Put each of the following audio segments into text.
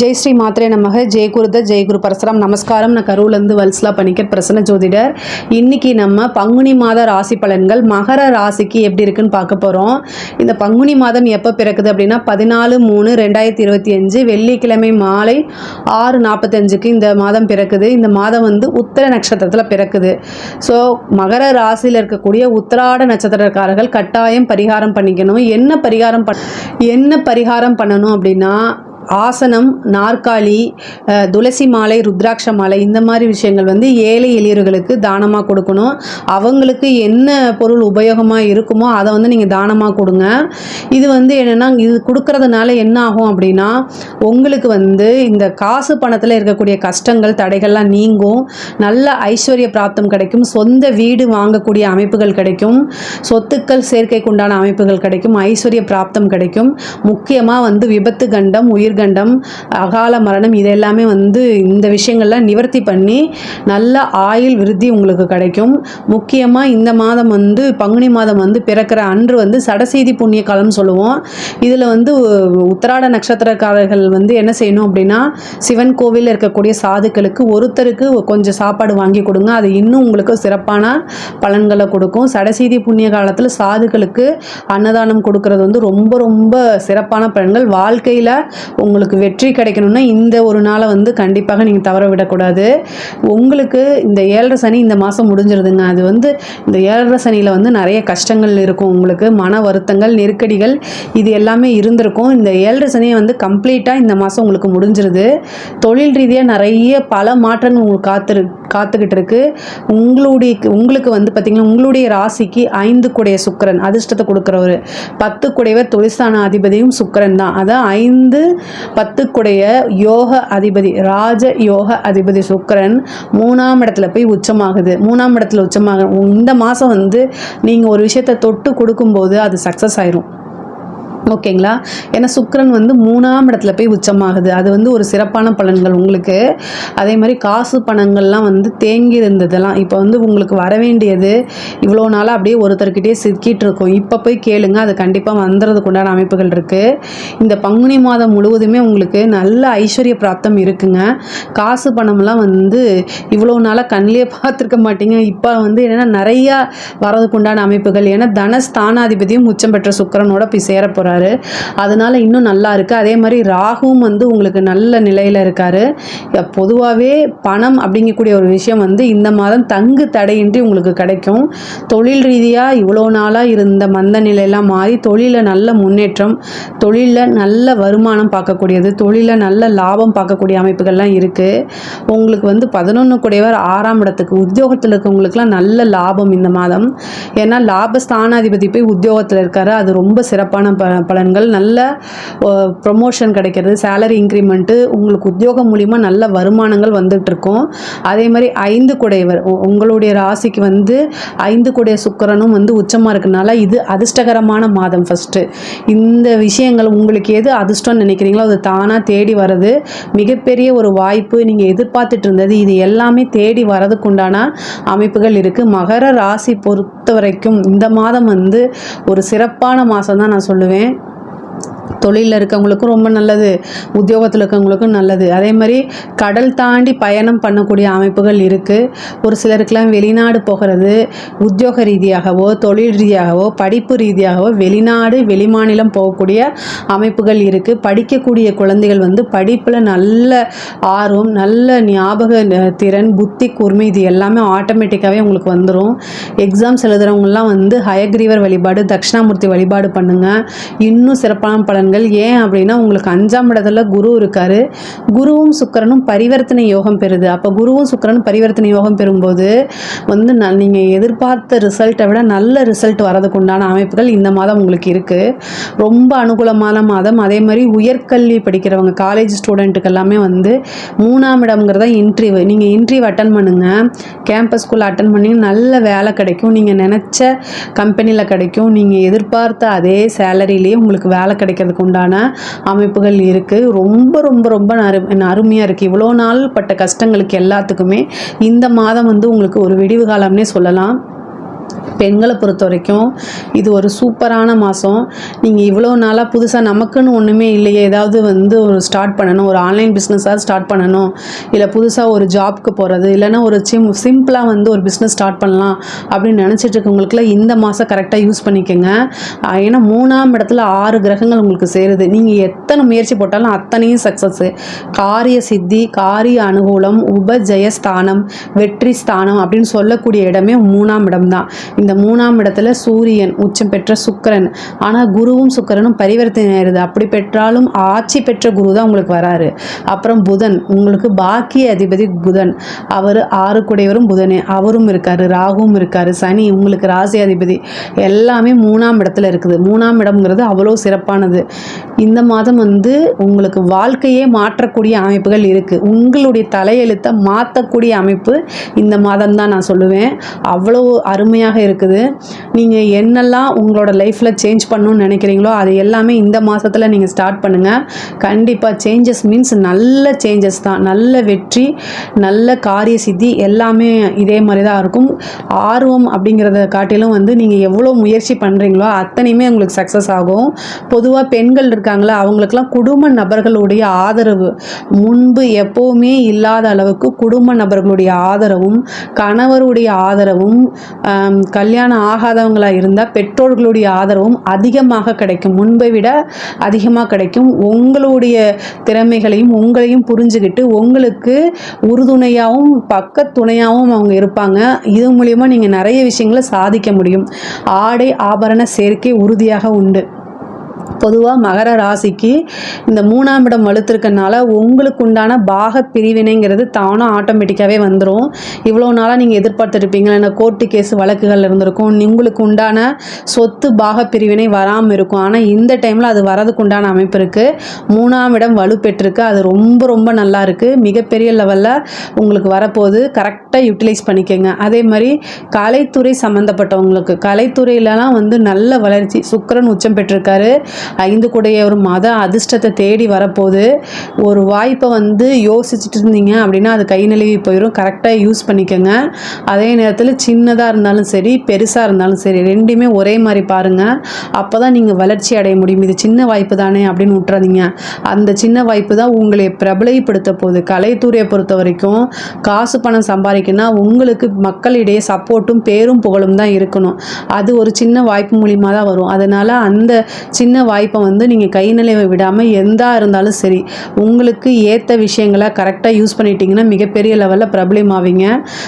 ஜெய் ஸ்ரீ மாத்திரை நமக. ஜெய் குருத ஜெய் குரு பரசுராம். நமஸ்காரம். நான் கரூர்லேருந்து வல்ஸ்லா பணிக்கர் பிரசன்ன ஜோதிடர். இன்னைக்கு நம்ம பங்குனி மாத ராசி பலன்கள் மகர ராசிக்கு எப்படி இருக்குன்னு பார்க்க போகிறோம் இந்த பங்குனி மாதம் எப்போ பிறக்குது அப்படின்னா பதினாலு மூணு ரெண்டாயிரத்தி இருபத்தி அஞ்சு வெள்ளிக்கிழமை மாலை ஆறு நாற்பத்தஞ்சுக்கு இந்த மாதம் பிறக்குது. இந்த மாதம் வந்து உத்திர நட்சத்திரத்தில் பிறக்குது. ஸோ மகர ராசியில் இருக்கக்கூடிய உத்தராட நட்சத்திரக்காரர்கள் கட்டாயம் பரிகாரம் பண்ணிக்கணும். என்ன பரிகாரம் பண் என்ன பரிகாரம் பண்ணணும் அப்படின்னா ஆசனம் நாற்காலி துளசி மாலை ருத்ராட்ச மாலை இந்த மாதிரி விஷயங்கள் வந்து ஏழை எளியர்களுக்கு தானமாக கொடுக்கணும். அவங்களுக்கு என்ன பொருள் உபயோகமாக இருக்குமோ அதை வந்து நீங்கள் தானமாக கொடுங்க. இது வந்து என்னென்னா இது கொடுக்கறதுனால என்ன ஆகும் அப்படின்னா உங்களுக்கு வந்து இந்த காசு பணத்தில் இருக்கக்கூடிய கஷ்டங்கள் தடைகள்லாம் நீங்கும். நல்ல ஐஸ்வர்ய பிராப்தம் கிடைக்கும். சொந்த வீடு வாங்கக்கூடிய அமைப்புகள் கிடைக்கும். சொத்துக்கள் சேர்க்கைக்குண்டான அமைப்புகள் கிடைக்கும். ஐஸ்வர்ய பிராப்தம் கிடைக்கும். முக்கியமாக வந்து விபத்து கண்டம் உயிர் உயிர்கண்டம் அகால மரணம் இது எல்லாமே வந்து இந்த விஷயங்கள்லாம் நிவர்த்தி பண்ணி நல்ல ஆயுள் விருத்தி உங்களுக்கு கிடைக்கும். முக்கியமாக இந்த மாதம் வந்து பங்குனி மாதம் வந்து பிறக்கிற அன்று வந்து சடசீதி புண்ணிய காலம்னு சொல்லுவோம். இதில் வந்து உத்தராட நட்சத்திரக்காரர்கள் வந்து என்ன செய்யணும் அப்படின்னா சிவன் கோவிலில் இருக்கக்கூடிய சாதுக்களுக்கு ஒருத்தருக்கு கொஞ்சம் சாப்பாடு வாங்கி கொடுங்க. அது இன்னும் உங்களுக்கு சிறப்பான பலன்களை கொடுக்கும். சடசீதி புண்ணிய காலத்தில் சாதுக்களுக்கு அன்னதானம் கொடுக்கறது வந்து ரொம்ப ரொம்ப சிறப்பான பலன்கள். வாழ்க்கையில் உங்களுக்கு வெற்றி கிடைக்கணும்னா இந்த ஒரு நாளை வந்து கண்டிப்பாக நீங்கள் தவற விடக்கூடாது. உங்களுக்கு இந்த ஏழரை சனி இந்த மாதம் முடிஞ்சிருதுங்க. அது வந்து இந்த ஏழரை சனியில் வந்து நிறைய கஷ்டங்கள் இருக்கும் உங்களுக்கு. மன வருத்தங்கள் நெருக்கடிகள் இது எல்லாமே இருந்திருக்கும். இந்த ஏழரை சனியை வந்து கம்ப்ளீட்டாக இந்த மாதம் உங்களுக்கு முடிஞ்சிருது. தொழில் ரீதியாக நிறைய பல மாற்றங்கள் உங்களுக்கு காத்திருக்கு காத்துக்கிட்டு இருக்கு உங்களுடைய உங்களுக்கு வந்து பார்த்திங்கன்னா உங்களுடைய ராசிக்கு ஐந்து குடைய சுக்கிரன் அதிர்ஷ்டத்தை கொடுக்குறவர். பத்து குடையவர் தொழிற்சான அதிபதியும் சுக்கிரன் தான். அதான் ஐந்து பத்து குடைய யோக அதிபதி ராஜ யோக அதிபதி சுக்கரன் மூணாம் இடத்துல போய் உச்சமாகுது. மூணாம் இடத்துல உச்சமாக இந்த மாதம் வந்து நீங்கள் ஒரு விஷயத்தை தொட்டு கொடுக்கும்போது அது சக்ஸஸ் ஆயிரும். ஓகேங்களா? ஏன்னா சுக்கரன் வந்து மூணாம் இடத்துல போய் உச்சமாகுது. அது வந்து ஒரு சிறப்பான பலன்கள் உங்களுக்கு. அதே மாதிரி காசு பணங்கள்லாம் வந்து தேங்கி இருந்ததெல்லாம் இப்போ வந்து உங்களுக்கு வர வேண்டியது இவ்வளோ நாளாக அப்படியே ஒருத்தர்கிட்டயே சிக்கிட்டு இருக்கும். இப்போ போய் கேளுங்க அது கண்டிப்பாக வந்துறதுக்கு உண்டான அமைப்புகள் இருக்குது இந்த பங்குனி மாதம் முழுவதுமே உங்களுக்கு நல்ல ஐஸ்வர்ய பிராப்தம் இருக்குங்க. காசு பணம்லாம் வந்து இவ்வளோ நாளாக கண்ணிலே பார்த்துருக்க மாட்டீங்க. இப்போ வந்து என்னென்னா நிறையா வரதுக்கு உண்டான அமைப்புகள். ஏன்னா தனஸ்தானாதிபதியும் உச்சம் பெற்ற சுக்கரனோட போய் சேர அதனால இன்னும் நல்லா இருக்குது அதே மாதிரி ராகுவும் வந்து உங்களுக்கு நல்ல நிலையில் இருக்காரு. பொதுவாகவே பணம் அப்படிங்கக்கூடிய ஒரு விஷயம் வந்து இந்த மாதம் தங்கு தடையின்றி உங்களுக்கு கிடைக்கும். தொழில் ரீதியாக இவ்வளோ நாளாக இருந்த மந்த நிலையெல்லாம் மாறி தொழிலில் நல்ல முன்னேற்றம் தொழிலில் நல்ல வருமானம் பார்க்கக்கூடியது தொழிலில் நல்ல லாபம் பார்க்கக்கூடிய அமைப்புகள்லாம் இருக்குது உங்களுக்கு வந்து பதினொன்று கூடியவர் ஆறாம் இடத்துக்கு உத்தியோகத்தில் இருக்கவங்களுக்குலாம் நல்ல லாபம் இந்த மாதம். ஏன்னா லாபஸ்தானாதிபதி போய் உத்தியோகத்தில் இருக்காரு. அது ரொம்ப சிறப்பான ப பலன்கள் நல்ல ப்ரொமோஷன் கிடைக்கிறது சேலரி இன்க்ரிமெண்ட்டு உங்களுக்கு உத்தியோகம் மூலிமா நல்ல வருமானங்கள் வந்துட்டுருக்கும் அதே மாதிரி ஐந்து குடையவர் உங்களுடைய ராசிக்கு வந்து ஐந்து குடைய சுக்கரனும் வந்து உச்சமாக இருக்கனால இது அதிர்ஷ்டகரமான மாதம் ஃபஸ்ட்டு இந்த விஷயங்கள் உங்களுக்கு எது அதிர்ஷ்டம்னு நினைக்கிறீங்களோ அது தானாக தேடி வர்றது. மிகப்பெரிய ஒரு வாய்ப்பு நீங்கள் எதிர்பார்த்துட்டு இருந்தது. இது எல்லாமே தேடி வரதுக்கு உண்டான அமைப்புகள் இருக்குது மகர ராசி பொறுத்த வரைக்கும் இந்த மாதம் வந்து ஒரு சிறப்பான மாதம் தான் நான் சொல்லுவேன். தொழிலில் இருக்கவங்களுக்கும் ரொம்ப நல்லது. உத்தியோகத்தில் இருக்கவங்களுக்கும் நல்லது. அதே மாதிரி கடல் தாண்டி பயணம் பண்ணக்கூடிய அமைப்புகள் இருக்குது ஒரு சிலருக்கெல்லாம் வெளிநாடு போகிறது உத்தியோக ரீதியாகவோ தொழில் ரீதியாகவோ படிப்பு ரீதியாகவோ வெளிநாடு வெளிமாநிலம் போகக்கூடிய அமைப்புகள் இருக்குது படிக்கக்கூடிய குழந்தைகள் வந்து படிப்பில் நல்ல ஆர்வம் நல்ல ஞாபக திறன் புத்தி கூர்மை இது எல்லாமே ஆட்டோமேட்டிக்காகவே உங்களுக்கு வந்துடும் எக்ஸாம்ஸ் எழுதுகிறவங்கலாம் வந்து ஹயக்ரீவர் வழிபாடு தட்சிணாமூர்த்தி வழிபாடு பண்ணுங்கள் இன்னும் சிறப்பான பலன்கள் ஏன் அப்படின்னா உங்களுக்கு அஞ்சாம் இடத்துல குரு இருக்காரு. குருவும் சுக்கிரனும் பரிவர்த்தனை யோகம் பெறுது. அப்போ குருவும் சுக்கரனும் பரிவர்த்தனை யோகம் பெறும்போது வந்து ந- நீங்கள் எதிர்பார்த்த ரிசல்ட்டை விட நல்ல ரிசல்ட் வரதுக்கு உண்டான அமைப்புகள் இந்த மாதம் உங்களுக்கு இருக்குது ரொம்ப அனுகூலமான மாதம். அதே மாதிரி உயர்கல்வி படிக்கிறவங்க காலேஜ் ஸ்டூடெண்ட்டுக்கு எல்லாமே வந்து மூணாம் இடம்ங்கிறத இன்ட்ரிவ் நீங்கள் இன்ட்ரிவ் அட்டன் பண்ணுங்க. ஸ்கூல் அட்டன் பண்ணி நல்ல வேலை கிடைக்கும். நீங்கள் நினச்ச கம்பெனியில் கிடைக்கும். நீங்கள் எதிர்பார்த்த அதே சேலரியிலேயே உங்களுக்கு வேலை கிடைக்கிறதுக்கு உண்டான அமைப்புகள் இருக்குது ரொம்ப ரொம்ப ரொம்ப அரு அருமையாக இருக்குது இவ்வளோ நாள் பட்ட கஷ்டங்களுக்கு எல்லாத்துக்குமே இந்த மாதம் வந்து உங்களுக்கு ஒரு விடிவு காலம்னே சொல்லலாம். பெண்களை பொறுத்த வரைக்கும் இது ஒரு சூப்பரான மாதம் நீங்கள் இவ்வளோ நாளாக புதுசாக நமக்குன்னு ஒன்றுமே இல்லையே. ஏதாவது வந்து ஒரு ஸ்டார்ட் பண்ணணும். ஒரு ஆன்லைன் பிஸ்னஸாக ஸ்டார்ட் பண்ணணும். இல்லை புதுசாக ஒரு ஜாப்க்கு போகிறது இல்லைன்னா ஒரு சிம் சிம்பிளாக வந்து ஒரு பிஸ்னஸ் ஸ்டார்ட் பண்ணலாம் அப்படின்னு நினச்சிட்டு இருக்கவங்களுக்குலாம் இந்த மாதம் கரெக்டாக யூஸ் பண்ணிக்கோங்க. ஏன்னா மூணாம் இடத்துல ஆறு கிரகங்கள் உங்களுக்கு சேருது. நீங்கள் எத்தனை முயற்சி போட்டாலும் அத்தனையும் சக்ஸஸ்ஸு காரிய சித்தி காரிய அனுகூலம் உபஜயஸ்தானம் வெற்றி ஸ்தானம் அப்படின்னு சொல்லக்கூடிய இடமே மூணாம் இடம் தான் இந்த மூணாம் இடத்துல சூரியன் உச்சம் பெற்ற சுக்கிரன். ஆனால் குருவும் சுக்கிரனும் பரிவர்த்தனை ஆயிருது. அப்படி பெற்றாலும் ஆட்சி பெற்ற குரு தான் உங்களுக்கு வராரு. அப்புறம் புதன். உங்களுக்கு பாக்கிய அதிபதி புதன். அவர் ஆறு குடையவரும் புதனே. அவரும் இருக்காரு. ராகுவும் இருக்காரு. சனி உங்களுக்கு ராசி அதிபதி. எல்லாமே மூணாம் இடத்துல இருக்குது. மூணாம் இடம்ங்கிறது அவ்வளோ சிறப்பானது. இந்த மாதம் வந்து உங்களுக்கு வாழ்க்கையே மாற்றக்கூடிய அமைப்புகள் இருக்குது உங்களுடைய தலையெழுத்தை மாற்றக்கூடிய அமைப்பு இந்த மாதம் தான் நான் சொல்லுவேன். அவ்வளோ அருமையாக இருக்குது. நீங்கள் என்னெல்லாம் உங்களோட லைஃப்பில் சேஞ்ச் பண்ணணும்னு நினைக்கிறீங்களோ அது எல்லாமே இந்த மாதத்தில் நீங்கள் ஸ்டார்ட் பண்ணுங்கள் கண்டிப்பாக சேஞ்சஸ் மீன்ஸ் நல்ல சேஞ்சஸ் தான். நல்ல வெற்றி நல்ல காரிய சித்தி எல்லாமே இதே மாதிரி தான் இருக்கும். ஆர்வம் அப்படிங்கிறத காட்டிலும் வந்து நீங்கள் எவ்வளோ முயற்சி பண்ணுறீங்களோ அத்தனையுமே உங்களுக்கு சக்ஸஸ் ஆகும். பொதுவாக பெண்கள் இருக்காங்களா அவங்களுக்குலாம் குடும்ப நபர்களுடைய ஆதரவு. முன்பு எப்போவுமே இல்லாத அளவுக்கு குடும்ப நபர்களுடைய ஆதரவும் கணவருடைய ஆதரவும் கல்யாணம் ஆகாதவங்களாக இருந்தால் பெற்றோர்களுடைய ஆதரவும் அதிகமாக கிடைக்கும். முன்பை விட அதிகமாக கிடைக்கும். உங்களுடைய திறமைகளையும் உங்களையும் புரிஞ்சுக்கிட்டு உங்களுக்கு உறுதுணையாகவும் பக்கத்துணையாகவும் அவங்க இருப்பாங்க. இது மூலயமா நீங்கள் நிறைய விஷயங்களை சாதிக்க முடியும். ஆடை ஆபரண சேர்க்கை உறுதியாக உண்டு. பொதுவாக மகர ராசிக்கு இந்த மூணாம் இடம் வலுத்திருக்கனால உங்களுக்கு உண்டான பாக பிரிவினைங்கிறது தானும் ஆட்டோமேட்டிக்காகவே வந்துடும் இவ்வளோ நாளாக நீங்கள் எதிர்பார்த்துருப்பீங்க. என்ன கோர்ட்டு கேஸ் வழக்குகள் இருந்திருக்கும். உங்களுக்கு உண்டான சொத்து பாக பிரிவினை வராமல் இருக்கும். ஆனால் இந்த டைமில் அது வரதுக்கு உண்டான அமைப்பு இருக்குது மூணாம் இடம் வலுப்பெற்றிருக்கு. அது ரொம்ப ரொம்ப நல்லா இருக்குது மிகப்பெரிய லெவலில் உங்களுக்கு வரப்போகுது. கரெக்டாக யூட்டிலைஸ் பண்ணிக்கோங்க. அதே மாதிரி கலைத்துறை சம்மந்தப்பட்டவங்களுக்கு கலைத்துறையிலலாம் வந்து நல்ல வளர்ச்சி. சுக்கரன் உச்சம் பெற்றிருக்காரு. ஐந்து கூடைய ஒரு மத அதிர்ஷ்டத்தை தேடி வரப்போது ஒரு வாய்ப்பை வந்து யோசிச்சுட்டு இருந்தீங்க அப்படின்னா அது கை நழுவி போயிடும் கரெக்டாக யூஸ் பண்ணிக்கோங்க. அதே நேரத்தில் சின்னதாக இருந்தாலும் சரி பெருசாக இருந்தாலும் சரி ரெண்டுமே ஒரே மாதிரி பாருங்கள் அப்போ தான் நீங்கள் வளர்ச்சி அடைய முடியும். இது சின்ன வாய்ப்பு தானே அப்படின்னு விட்டுறாதீங்க அந்த சின்ன வாய்ப்பு தான் உங்களை பிரபலைப்படுத்த போகுது. கலைத்துறையை பொறுத்த வரைக்கும் காசு பணம் சம்பாதிக்கணும்னா உங்களுக்கு மக்களிடையே சப்போர்ட்டும் பேரும் புகழும் தான் இருக்கணும். அது ஒரு சின்ன வாய்ப்பு மூலியமாக தான் வரும். அதனால் அந்த சின்ன வாய்ப்பை வந்து நீங்கள் கை நிலைவை விடாமல் எந்தா இருந்தாலும் சரி உங்களுக்கு ஏற்ற விஷயங்களை கரெக்டாக யூஸ் பண்ணிட்டீங்கன்னா மிகப்பெரிய லெவலில் பிரபலம் ஆவீங்க.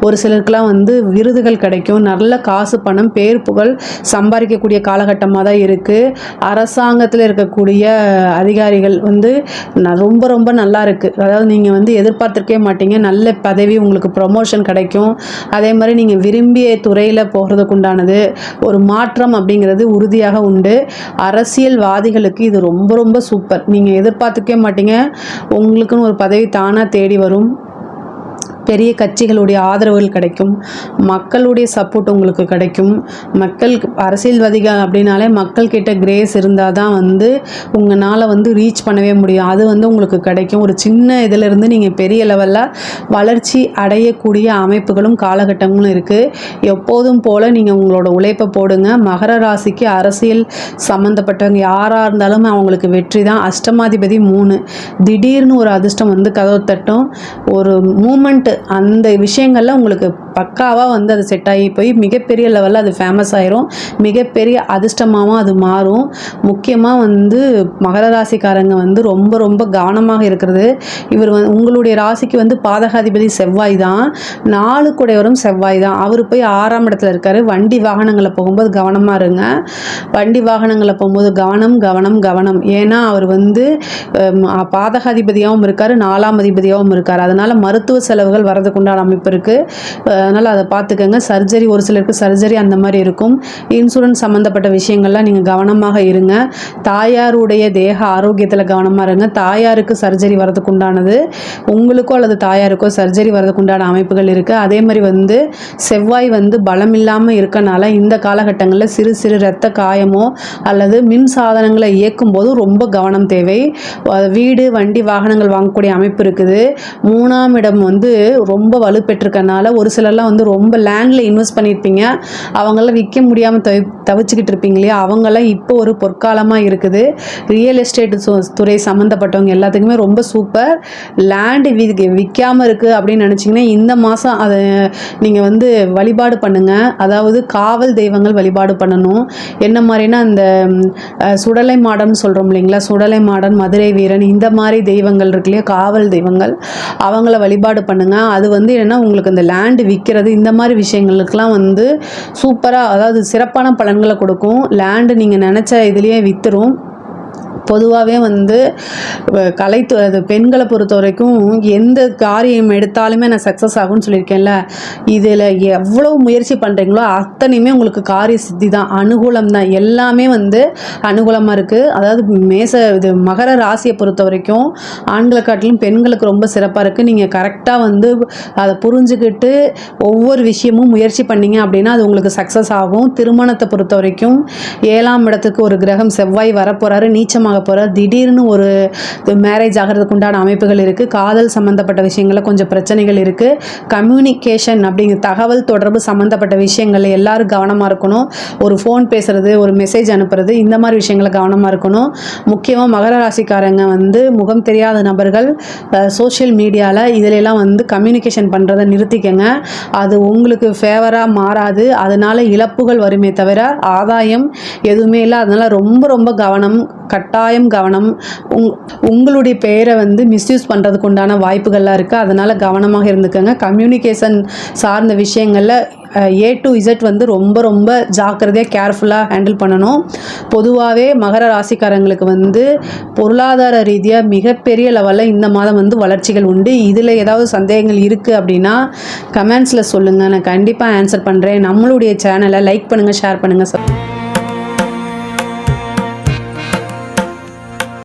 ஒரு சிலருக்குலாம் வந்து விருதுகள் கிடைக்கும். நல்ல காசு பணம் பேர் புகழ் சம்பாதிக்கக்கூடிய காலகட்டமாக தான் இருக்குது அரசாங்கத்தில் இருக்கக்கூடிய அதிகாரிகள் வந்து ந- ரொம்ப ரொம்ப நல்லா இருக்குது அதாவது நீங்கள் வந்து எதிர்பார்த்துருக்கவே மாட்டீங்க. நல்ல பதவி உங்களுக்கு ப்ரொமோஷன் கிடைக்கும். அதே மாதிரி நீங்கள் விரும்பிய துறையில் போகிறதுக்கு உண்டானது ஒரு மாற்றம் அப்படிங்கிறது உறுதியாக உண்டு. அரசியல் அரசியல்வாதிகளுக்கு இது ரொம்ப ரொம்ப சூப்பர். நீங்கள் எதிர்பார்த்துக்கவே மாட்டீங்க. உங்களுக்குன்னு ஒரு பதவி தானாக தேடி வரும். பெரிய கட்சிகளுடைய ஆதரவுகள் கிடைக்கும். மக்களுடைய சப்போர்ட் உங்களுக்கு கிடைக்கும். மக்கள் அரசியல்வாதிகள் அப்படின்னாலே மக்கள் கிட்ட கிரேஸ் இருந்தால் தான் வந்து உங்களால் வந்து ரீச் பண்ணவே முடியும். அது வந்து உங்களுக்கு கிடைக்கும். ஒரு சின்ன இதிலிருந்து நீங்கள் பெரிய லெவலில் வளர்ச்சி அடையக்கூடிய அமைப்புகளும் காலகட்டங்களும் இருக்குது எப்போதும் போல் நீங்கள் உங்களோட உழைப்பை போடுங்க. மகர ராசிக்கு அரசியல் சம்மந்தப்பட்டவங்க யாராக இருந்தாலும் அவங்களுக்கு வெற்றி தான். அஷ்டமாதிபதி மூணு. திடீர்னு ஒரு அதிர்ஷ்டம் வந்து கதவு தட்டும். ஒரு மூமெண்ட்டு அந்த விஷயங்கள்ல உங்களுக்கு பக்காவாக வந்து அது செட் ஆகி போய் மிகப்பெரிய லெவலில் அது ஃபேமஸ் ஆயிரும். மிகப்பெரிய அதிர்ஷ்டமாகவும் அது மாறும். முக்கியமாக வந்து மகர ராசிக்காரங்க வந்து ரொம்ப ரொம்ப கவனமாக இருக்கிறது. இவர் வந்து உங்களுடைய ராசிக்கு வந்து பாதகாதிபதி செவ்வாய் தான். நாலு குடையவரும் செவ்வாய் தான். அவர் போய் ஆறாம் இடத்துல இருக்காரு. வண்டி வாகனங்களை போகும்போது கவனமாக இருங்க. வண்டி வாகனங்களை போகும்போது கவனம் கவனம் கவனம். ஏன்னா அவர் வந்து பாதகாதிபதியாகவும் இருக்கார். நாலாம் அதிபதியாகவும் இருக்கார். அதனால் மருத்துவ செலவுகள் வரதுக்கு உண்டான அமைப்பு இருக்குது அதனால் அதை பார்த்துக்கோங்க. சர்ஜரி ஒரு சிலருக்கு சர்ஜரி அந்த மாதிரி இருக்கும். இன்சூரன்ஸ் சம்மந்தப்பட்ட விஷயங்கள்லாம் நீங்கள் கவனமாக இருங்க. தாயாருடைய தேக ஆரோக்கியத்தில் கவனமாக இருங்க. தாயாருக்கு சர்ஜரி வரதுக்கு உண்டானது உங்களுக்கோ அல்லது தாயாருக்கோ சர்ஜரி வரதுக்கு உண்டான அமைப்புகள் இருக்குது அதே மாதிரி வந்து செவ்வாய் வந்து பலம் இல்லாமல் இருக்கனால இந்த காலகட்டங்களில் சிறு சிறு இரத்த காயமோ அல்லது மின் சாதனங்களை இயக்கும் போது ரொம்ப கவனம் தேவை. வீடு வண்டி வாகனங்கள் வாங்கக்கூடிய அமைப்பு இருக்குது. மூணாம் இடம் வந்து ரொம்ப வலுப்பெற்றிருக்கனால ஒரு சிலர் யாரெல்லாம் வந்து ரொம்ப லேண்டில் இன்வெஸ்ட் பண்ணியிருப்பீங்க அவங்களாம் விற்க முடியாமல் தவி தவிச்சுக்கிட்டு இருப்பீங்க இல்லையா? அவங்களாம் இப்போ ஒரு பொற்காலமாக இருக்குது. ரியல் எஸ்டேட் துறை சம்மந்தப்பட்டவங்க எல்லாத்துக்குமே ரொம்ப சூப்பர் லேண்டு வி விற்காமல் இருக்குது அப்படின்னு நினச்சிங்கன்னா இந்த மாதம் அதை நீங்கள் வந்து வழிபாடு பண்ணுங்கள் அதாவது காவல் தெய்வங்கள் வழிபாடு பண்ணணும். என்ன மாதிரினா அந்த சுடலை மாடன் சொல்கிறோம் இல்லைங்களா? சுடலை மாடன் மதுரை வீரன் இந்த மாதிரி தெய்வங்கள் இருக்கு இல்லையா? காவல் தெய்வங்கள். அவங்கள வழிபாடு பண்ணுங்கள் அது வந்து என்னென்னா உங்களுக்கு அந்த லேண்டு விற்கிறது இந்த மாதிரி விஷயங்களுக்கெல்லாம் வந்து சூப்பராக அதாவது சிறப்பான பலன்களை கொடுக்கும். லேண்டு நீங்கள் நினச்ச இதுலேயே விற்றுரும் பொதுவாகவே வந்து கலைத்து அது பெண்களை பொறுத்த வரைக்கும் எந்த காரியம் எடுத்தாலுமே நான் சக்ஸஸ் ஆகும்னு சொல்லியிருக்கேன்ல. இதில் எவ்வளோ முயற்சி பண்ணுறீங்களோ அத்தனையுமே உங்களுக்கு காரிய சித்தி தான். அனுகூலம் தான். எல்லாமே வந்து அனுகூலமாக இருக்குது அதாவது மேச இது மகர ராசியை பொறுத்த வரைக்கும் ஆண்களை காட்டிலும் பெண்களுக்கு ரொம்ப சிறப்பாக இருக்குது நீங்கள் கரெக்டாக வந்து அதை புரிஞ்சுக்கிட்டு ஒவ்வொரு விஷயமும் முயற்சி பண்ணீங்க அப்படின்னா அது உங்களுக்கு சக்ஸஸ் ஆகும். திருமணத்தை பொறுத்த வரைக்கும் ஏழாம் இடத்துக்கு ஒரு கிரகம் செவ்வாய் வரப்போகிறாரு நீச்சமாக போகிறார் திடீர்னு ஒரு மேரேஜ் ஆகிறதுக்கு உண்டான அமைப்புகள் இருக்குது காதல் சம்மந்தப்பட்ட விஷயங்களில் கொஞ்சம் பிரச்சனைகள் இருக்குது கம்யூனிகேஷன் அப்படிங்கிற தகவல் தொடர்பு சம்மந்தப்பட்ட விஷயங்கள்ல எல்லாரும் கவனமாக இருக்கணும். ஒரு ஃபோன் பேசுகிறது ஒரு மெசேஜ் அனுப்புறது இந்த மாதிரி விஷயங்களை கவனமாக இருக்கணும். முக்கியமாக மகர ராசிக்காரங்க வந்து முகம் தெரியாத நபர்கள் சோஷியல் மீடியாவில் இதிலெல்லாம் வந்து கம்யூனிகேஷன் பண்ணுறதை நிறுத்திக்கங்க. அது உங்களுக்கு ஃபேவராக மாறாது. அதனால இழப்புகள் வருமே தவிர ஆதாயம் எதுவுமே இல்லை அதனால் ரொம்ப ரொம்ப கவனம் கட்டாயம் கவனம். உங் உங்களுடைய பெயரை வந்து மிஸ்யூஸ் பண்ணுறதுக்கு உண்டான வாய்ப்புகள்லாம் இருக்குது அதனால் கவனமாக இருந்துக்கோங்க. கம்யூனிகேஷன் சார்ந்த விஷயங்களில் ஏ டு இசட் வந்து ரொம்ப ரொம்ப ஜாக்கிரதையாக கேர்ஃபுல்லாக ஹேண்டில் பண்ணணும். பொதுவாகவே மகர ராசிக்காரங்களுக்கு வந்து பொருளாதார ரீதியாக மிகப்பெரிய லெவலில் இந்த மாதம் வந்து வளர்ச்சிகள் உண்டு. இதில் ஏதாவது சந்தேகங்கள் இருக்குது அப்படின்னா கமெண்ட்ஸில் சொல்லுங்கள் நான் கண்டிப்பாக ஆன்சர் பண்ணுறேன் நம்மளுடைய சேனலை லைக் பண்ணுங்கள் ஷேர் பண்ணுங்கள்